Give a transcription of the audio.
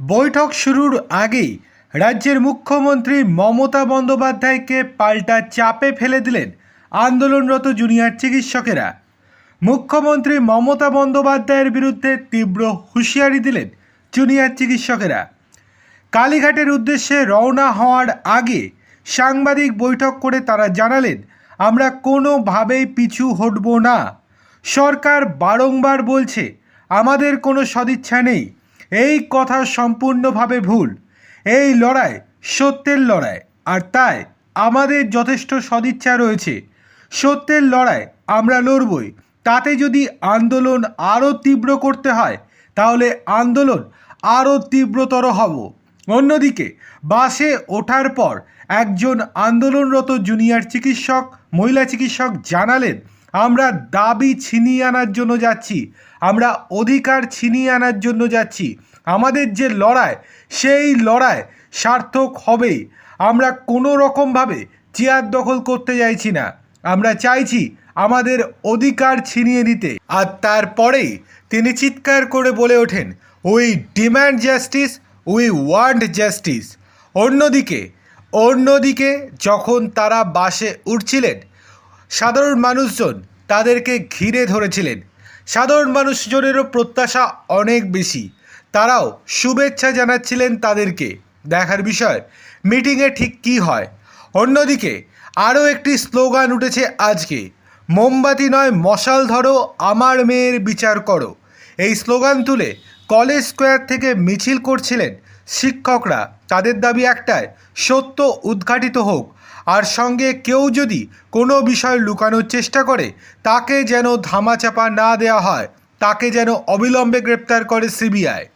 বৈঠক শুরুর আগেই রাজ্যের মুখ্যমন্ত্রী মমতা বন্দ্যোপাধ্যায়কে পাল্টা চাপে ফেলে দিলেন আন্দোলনরত জুনিয়র চিকিৎসকেরা। মুখ্যমন্ত্রী মমতা বন্দ্যোপাধ্যায়ের বিরুদ্ধে তীব্র হুঁশিয়ারি দিলেন জুনিয়র চিকিৎসকেরা। কালীঘাটের উদ্দেশ্যে রওনা হওয়ার আগে সাংবাদিক বৈঠক করে তারা জানালেন, আমরা কোনোভাবেই পিছু হটব না। সরকার বারংবার বলছে, আমাদের কোনো সদিচ্ছা নেই। এই কথা সম্পূর্ণভাবে ভুল। এই লড়াই সত্যের লড়াই, আর তাই আমাদের যথেষ্ট সদিচ্ছা রয়েছে। সত্যের লড়াই আমরা লড়বই। তাতে যদি আন্দোলন আরও তীব্র করতে হয়, তাহলে আন্দোলন আরও তীব্রতর হব। অন্যদিকে, বাসে ওঠার পর একজন আন্দোলনরত জুনিয়র চিকিৎসক, মহিলা চিকিৎসক জানালেন আমরা দাবি ছিনিয়ে আনার জন্য যাচ্ছি। আমরা অধিকার ছিনিয়ে আনার জন্য যাচ্ছি। আমাদের যে লড়াই, সেই লড়াই সার্থক হবেই। আমরা কোনো রকমভাবে চেয়ার দখল করতে চাইছি না। আমরা চাইছি আমাদের অধিকার ছিনিয়ে নিতে। আর তারপরেই তিনি চিৎকার করে বলে ওঠেন we demand justice we want justice অন্যদিকে অন্যদিকে যখন তারা বাসে উঠছিলেন সাধারণ মানুষজন তাদেরকে ঘিরে ধরেছিলেন। সাধারণ মানুষজনেরও প্রত্যাশা অনেক বেশি। তারাও শুভেচ্ছা জানাচ্ছিলেন তাদেরকে। দেখার বিষয়, মিটিংয়ে ঠিক কী হয়? অন্যদিকে, আরও একটি স্লোগান উঠেছে আজকে, মোমবাতি নয়, মশাল ধরো, আমার মেয়ের বিচার করো। এই স্লোগান তুলে কলেজ স্কোয়ার থেকে মিছিল করছিলেন শিক্ষকরা তাদের দাবি একটাই, সত্য উদ্ঘাটিত হোক। আর সঙ্গে কেউ যদি কোনো বিষয় লুকানোর চেষ্টা করে, তাকে যেন ধামাচাপা না দেওয়া হয়, তাকে যেন অবিলম্বে গ্রেপ্তার করে সিবিআই।